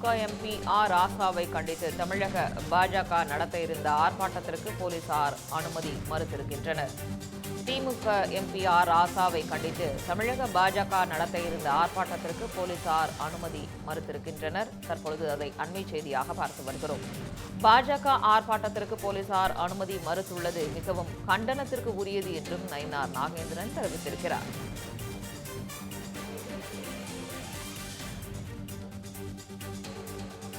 திமுக MP R ராசாவை கண்டித்து தமிழக பாஜக நடத்த இருந்த ஆர்ப்பாட்டத்திற்கு போலீசார் அனுமதி மறுத்திருக்கின்றனர். திமுக எம்பி ஆர் ராசாவை கண்டித்து தமிழக பாஜக நடத்த இருந்த ஆர்ப்பாட்டத்திற்கு போலீசார் அனுமதி மறுத்திருக்கின்றனர். தற்பொழுது அதை அண்மை செய்தியாக பார்த்து வருகிறோம். பாஜக ஆர்ப்பாட்டத்திற்கு போலீசார் அனுமதி மறுத்துள்ளது மிகவும் கண்டனத்திற்கு உரியது என்றும் நயினார் நாகேந்திரன் தெரிவித்திருக்கிறார்.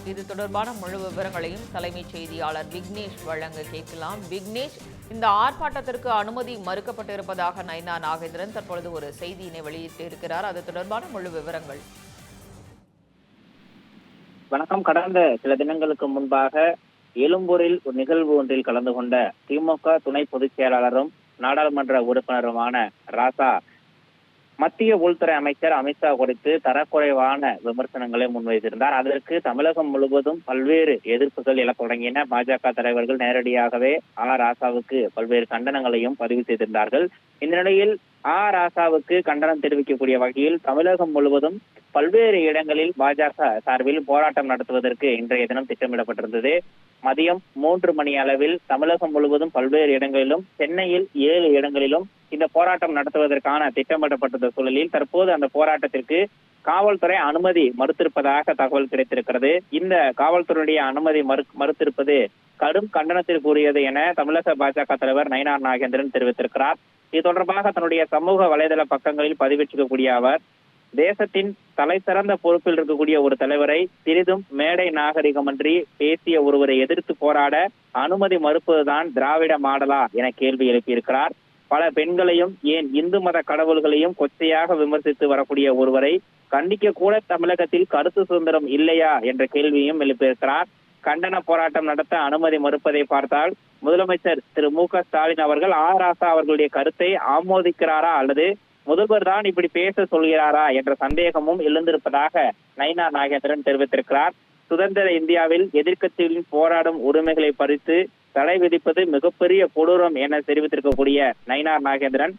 இது தொடர்பான முழு விவரங்களையும் தலைமைச் செய்தியாளர் விக்னேஷ் வழங்க கேட்கலாம். விக்னேஷ் இந்த ஆர்ப்பாட்டத்திற்கு அனுமதி மறுக்கப்பட்டிருப்பதாக நைனா நாகேந்திரன் தற்பொழுது ஒரு செய்தியினை வெளியிட்டிருக்கிறார் அது தொடர்பான முழு விவரங்கள். வணக்கம். கடந்த சில தினங்களுக்கு முன்பாக எழும்பூரில் ஒரு நிகழ்வு ஒன்றில் கலந்து கொண்ட திமுக துணை பொதுச் செயலாளரும் நாடாளுமன்ற உறுப்பினருமான ராசா மத்திய உள்துறை அமைச்சர் அமித்ஷா குறித்து தரக்குறைவான விமர்சனங்களை முன்வைத்திருந்தார். அதற்கு தமிழகம் முழுவதும் பல்வேறு எதிர்ப்புகள் எழத் தொடங்கின. பாஜக தலைவர்கள் நேரடியாகவே ஆ. ராசாவுக்கு பல்வேறு கண்டனங்களையும் பதிவு செய்திருந்தார்கள். இந்த நிலையில் ஆ ராசாவுக்கு கண்டனம் தெரிவிக்கக்கூடிய வகையில் தமிழகம் முழுவதும் பல்வேறு இடங்களில் பாஜக சார்பில் போராட்டம் நடத்துவதற்கு இன்றைய தினம் திட்டமிடப்பட்டிருந்தது. மதியம் மூன்று மணி அளவில் தமிழகம் முழுவதும் பல்வேறு இடங்களிலும் சென்னையில் ஏழு இடங்களிலும் இந்த போராட்டம் நடத்துவதற்கான திட்டமிடப்பட்டுள்ள சூழலில் தற்போது அந்த போராட்டத்திற்கு காவல்துறை அனுமதி மறுத்திருப்பதாக தகவல் கிடைத்திருக்கிறது. இந்த காவல்துறையுடைய அனுமதி மறு மறுத்திருப்பது கடும் கண்டனத்திற்குரியது என தமிழக பாஜக தலைவர் நயினார் நாகேந்திரன் தெரிவித்திருக்கிறார். இது தொடர்பாக தன்னுடைய சமூக வலைதள பக்கங்களில் பதிவிட்டிருக்கக்கூடிய அவர் தேசத்தின் தலை சிறந்த பொறுப்பில் இருக்கக்கூடிய ஒரு தலைவரை சிறிதும் மேடை நாகரிகமன்றி பேசிய ஒருவரை எதிர்த்து போராட அனுமதி மறுப்பதுதான் திராவிட மாடலா என கேள்வி எழுப்பியிருக்கிறார். பல பெண்களையும் ஏன் இந்து மத கடவுள்களையும் கொச்சையாக விமர்சித்து வரக்கூடிய ஒருவரை கண்டிக்க கூட தமிழகத்தில் கருத்து சுதந்திரம் இல்லையா என்ற கேள்வியும் எழுப்பியிருக்கிறார். கண்டன போராட்டம் நடத்த அனுமதி மறுப்பதை பார்த்தால் முதலமைச்சர் திரு மு க ஸ்டாலின் அவர்கள் ஆ ராசா அவர்களுடைய கருத்தை ஆமோதிக்கிறாரா அல்லது முதல்வர் தான் இப்படி பேச சொல்கிறாரா என்ற சந்தேகமும் எழுந்திருப்பதாக நயினா நாகேந்திரன் தெரிவித்திருக்கிறார். சுதந்திர இந்தியாவில் எதிர்கட்சிகளின் போராடும் உரிமைகளை பறித்து தடை விதிப்பது மிகப்பெரிய கொடூரம் என தெரிவித்திருக்கக்கூடிய நயினார் நாகேந்திரன்